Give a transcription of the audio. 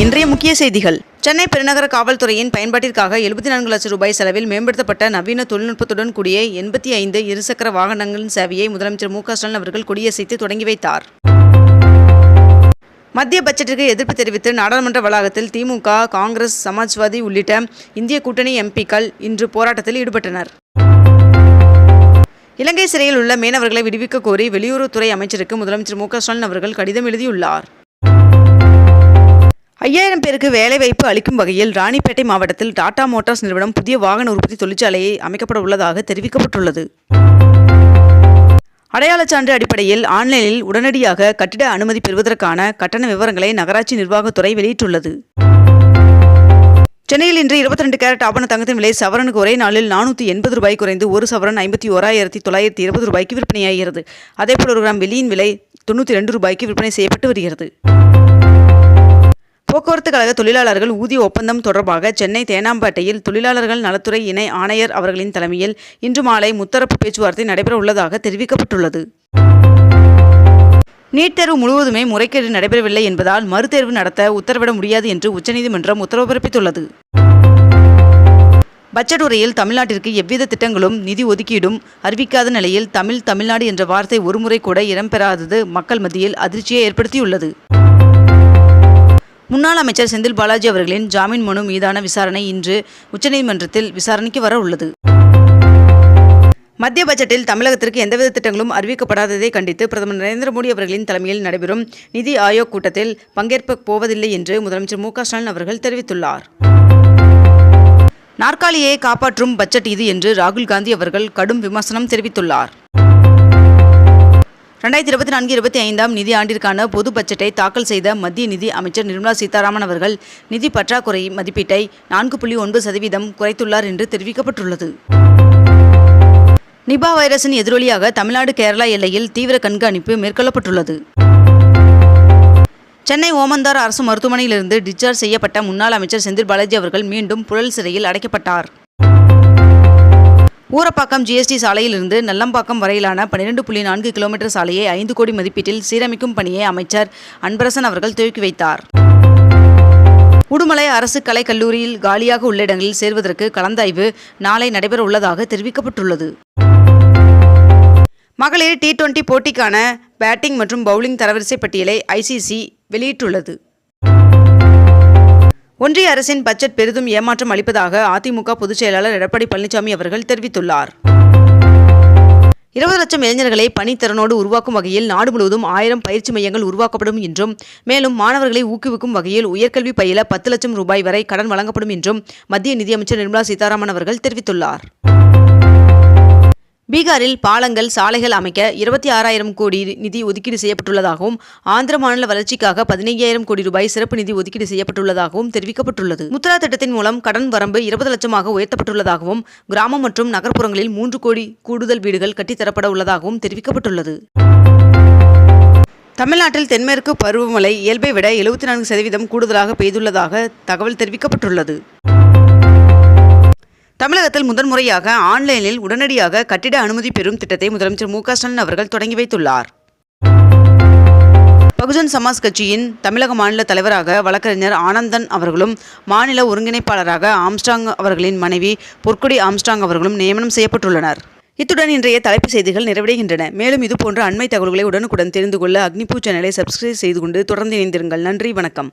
இன்றைய முக்கிய செய்திகள். சென்னை பெருநகர காவல்துறையின் பயன்பாட்டிற்காக எழுபத்தி நான்கு லட்சம் ரூபாய் செலவில் மேம்படுத்தப்பட்ட நவீன தொழில்நுட்பத்துடன் கூடிய எண்பத்தி ஐந்து இருசக்கர வாகனங்களின் சேவையை முதலமைச்சர் மு ஸ்டாலின் அவர்கள் கொடியசைத்து தொடங்கி வைத்தார். மத்திய பட்ஜெட்டிற்கு எதிர்ப்பு தெரிவித்து நாடாளுமன்ற வளாகத்தில் திமுக காங்கிரஸ் சமாஜ்வாதி உள்ளிட்ட இந்திய கூட்டணி எம்பிக்கள் இன்று போராட்டத்தில் ஈடுபட்டனர். இலங்கை சிறையில் உள்ள மீனவர்களை விடுவிக்க கோரி வெளியுறவுத்துறை அமைச்சருக்கு முதலமைச்சர் மு ஸ்டாலின் அவர்கள் கடிதம் எழுதியுள்ளார். ஐயாயிரம் பேருக்கு வேலைவாய்ப்பு அளிக்கும் வகையில் ராணிப்பேட்டை மாவட்டத்தில் டாடா மோட்டார்ஸ் நிறுவனம் புதிய வாகன உற்பத்தி தொழிற்சாலையை அமைக்கப்பட உள்ளதாக தெரிவிக்கப்பட்டுள்ளது. அடையாளச் சான்று அடிப்படையில் ஆன்லைனில் உடனடியாக கட்டிட அனுமதி பெறுவதற்கான கட்டண விவரங்களை நகராட்சி நிர்வாகத்துறை வெளியிட்டுள்ளது. சென்னையில் இன்று 22 கேரட் ஆபண தங்கத்தின் விலை சவரனுக்கு ஒரே நாளில் நானூற்றி எண்பது ரூபாய் குறைந்து ஒரு சவரன் ஐம்பத்தி ஓராயிரத்தி தொள்ளாயிரத்தி இருபது ரூபாய்க்கு விற்பனையாகிறது. அதேபோல் ஒரு கிராம் வெளியின் விலை தொண்ணூற்றி ரெண்டு ரூபாய்க்கு விற்பனை செய்யப்பட்டு வருகிறது. போக்குவரத்து கழக தொழிலாளர்கள் ஊதிய ஒப்பந்தம் தொடர்பாக சென்னை தேனாம்பேட்டையில் தொழிலாளர்கள் நலத்துறை இணை ஆணையர் அவர்களின் தலைமையில் இன்று மாலை முத்தரப்பு பேச்சுவார்த்தை நடைபெற உள்ளதாக தெரிவிக்கப்பட்டுள்ளது. நீட் தேர்வு முழுவதுமே முறைகேடு நடைபெறவில்லை என்பதால் மறுதேர்வு நடத்த உத்தரவிட முடியாது என்று உச்சநீதிமன்றம் உத்தரவு பிறப்பித்துள்ளது. பட்ஜெட் உரையில் தமிழ்நாட்டிற்கு எவ்வித திட்டங்களும் நிதி ஒதுக்கீடும் அறிவிக்காத நிலையில் தமிழ் தமிழ்நாடு என்ற வார்த்தை ஒருமுறை கூட இடம்பெறாதது மக்கள் மத்தியில் அதிர்ச்சியை ஏற்படுத்தியுள்ளது. முன்னாள் அமைச்சர் செந்தில் பாலாஜி அவர்களின் ஜாமீன் மனு மீதான விசாரணை இன்று உச்சநீதிமன்றத்தில் விசாரணைக்கு வர உள்ளது. மத்திய பட்ஜெட்டில் தமிழகத்திற்கு எந்தவித திட்டங்களும் அறிவிக்கப்படாததை கண்டித்து பிரதமர் நரேந்திர மோடி அவர்களின் தலைமையில் நடைபெறும் நிதி ஆயோக் கூட்டத்தில் பங்கேற்க போவதில்லை என்று முதலமைச்சர் மு ஸ்டாலின் அவர்கள் தெரிவித்துள்ளார். நாற்காலியை காப்பாற்றும் பட்ஜெட் இது என்று ராகுல் காந்தி அவர்கள் கடும் விமர்சனம் தெரிவித்துள்ளார். ரெண்டாயிரத்தி இருபத்தி நான்கு இருபத்தி ஐந்தாம் நிதி ஆண்டிற்கான பொது பட்ஜெட்டை தாக்கல் செய்த மத்திய நிதி அமைச்சர் நிர்மலா சீதாராமன் அவர்கள் நிதி பற்றாக்குறை மதிப்பீட்டை நான்கு புள்ளி ஒன்பது சதவீதம் குறைத்துள்ளார் என்று தெரிவிக்கப்பட்டுள்ளது. நிபா வைரஸின் எதிரொலியாக தமிழ்நாடு கேரளா எல்லையில் தீவிர கண்காணிப்பு மேற்கொள்ளப்பட்டுள்ளது. சென்னை ஓமந்தார் அரசு மருத்துவமனையிலிருந்து டிஸ்சார்ஜ் செய்யப்பட்ட முன்னாள் அமைச்சர் செந்தில் பாலாஜி அவர்கள் மீண்டும் புழல் சிறையில் அடைக்கப்பட்டார். ஊரப்பாக்கம் ஜிஎஸ்டி சாலையிலிருந்து நல்லம்பாக்கம் வரையிலான பன்னிரண்டு புள்ளி நான்கு கிலோமீட்டர் சாலையை ஐந்து கோடி மதிப்பீட்டில் சீரமைக்கும் பணியை அமைச்சர் அன்பரசன் அவர்கள் துவக்கி வைத்தார். உடுமலை அரசு கலைக்கல்லூரியில் காலியாக உள்ள இடங்களில் சேர்வதற்கு கலந்தாய்வு நாளை நடைபெற உள்ளதாக தெரிவிக்கப்பட்டுள்ளது. மகளிர் டி டுவெண்டி போட்டிக்கான பேட்டிங் மற்றும் பவுலிங் தரவரிசை பட்டியலை ஐசிசி வெளியிட்டுள்ளது. ஒன்றிய அரசின் பட்ஜெட் பெரிதும் ஏமாற்றம் அளிப்பதாக அதிமுக பொதுச் செயலாளர் எடப்பாடி பழனிசாமி அவர்கள் தெரிவித்துள்ளார். இருபது லட்சம் இளைஞர்களை பணித்திறனோடு உருவாக்கும் வகையில் நாடு முழுவதும் ஆயிரம் பயிற்சி மையங்கள் உருவாக்கப்படும் என்றும் மேலும் மாணவர்களை ஊக்குவிக்கும் வகையில் உயர்கல்வி பயில பத்து லட்சம் ரூபாய் வரை கடன் வழங்கப்படும் என்றும் மத்திய நிதியமைச்சர் நிர்மலா சீதாராமன் அவர்கள் தெரிவித்துள்ளார். பீகாரில் பாலங்கள் சாலைகள் அமைக்க இருபத்தி ஆறாயிரம் கோடி நிதி ஒதுக்கீடு செய்யப்பட்டுள்ளதாகவும் ஆந்திர மாநில வளர்ச்சிக்காக பதினையாயிரம் கோடி ரூபாய் சிறப்பு நிதி ஒதுக்கீடு செய்யப்பட்டுள்ளதாகவும் தெரிவிக்கப்பட்டுள்ளது. முத்ரா திட்டத்தின் மூலம் கடன் வரம்பு இருபது லட்சமாக உயர்த்தப்பட்டுள்ளதாகவும் கிராமம் மற்றும் நகர்ப்புறங்களில் மூன்று கோடி கூடுதல் வீடுகள் கட்டித்தரப்பட உள்ளதாகவும் தெரிவிக்கப்பட்டுள்ளது. தமிழ்நாட்டில் தென்மேற்கு பருவமழை இயல்பை விட எழுபத்தி நான்கு சதவீதம் கூடுதலாக பெய்துள்ளதாக தகவல் தெரிவிக்கப்பட்டுள்ளது. தமிழகத்தில் முதன்முறையாக ஆன்லைனில் உடனடியாக கட்டிட அனுமதி பெறும் திட்டத்தை முதலமைச்சர் மு க ஸ்டாலின் அவர்கள் தொடங்கி வைத்துள்ளார். பகுஜன் சமாஜ் கட்சியின் தமிழக மாநில தலைவராக வழக்கறிஞர் ஆனந்தன் அவர்களும் மாநில ஒருங்கிணைப்பாளராக ஆம்ஸ்டாங் அவர்களின் மனைவி பொற்கொடி ஆம்ஸ்டாங் அவர்களும் நியமனம் செய்யப்பட்டுள்ளனர். இத்துடன் இன்றைய தலைப்புச் செய்திகள் நிறைவடைகின்றன. மேலும் இதுபோன்ற அண்மை தகவல்களை உடனுக்குடன் தெரிந்து கொள்ள அக்னிபூ சேனலை சப்ஸ்கிரைப் செய்து கொண்டு தொடர்ந்து இணைந்திருங்கள். நன்றி வணக்கம்.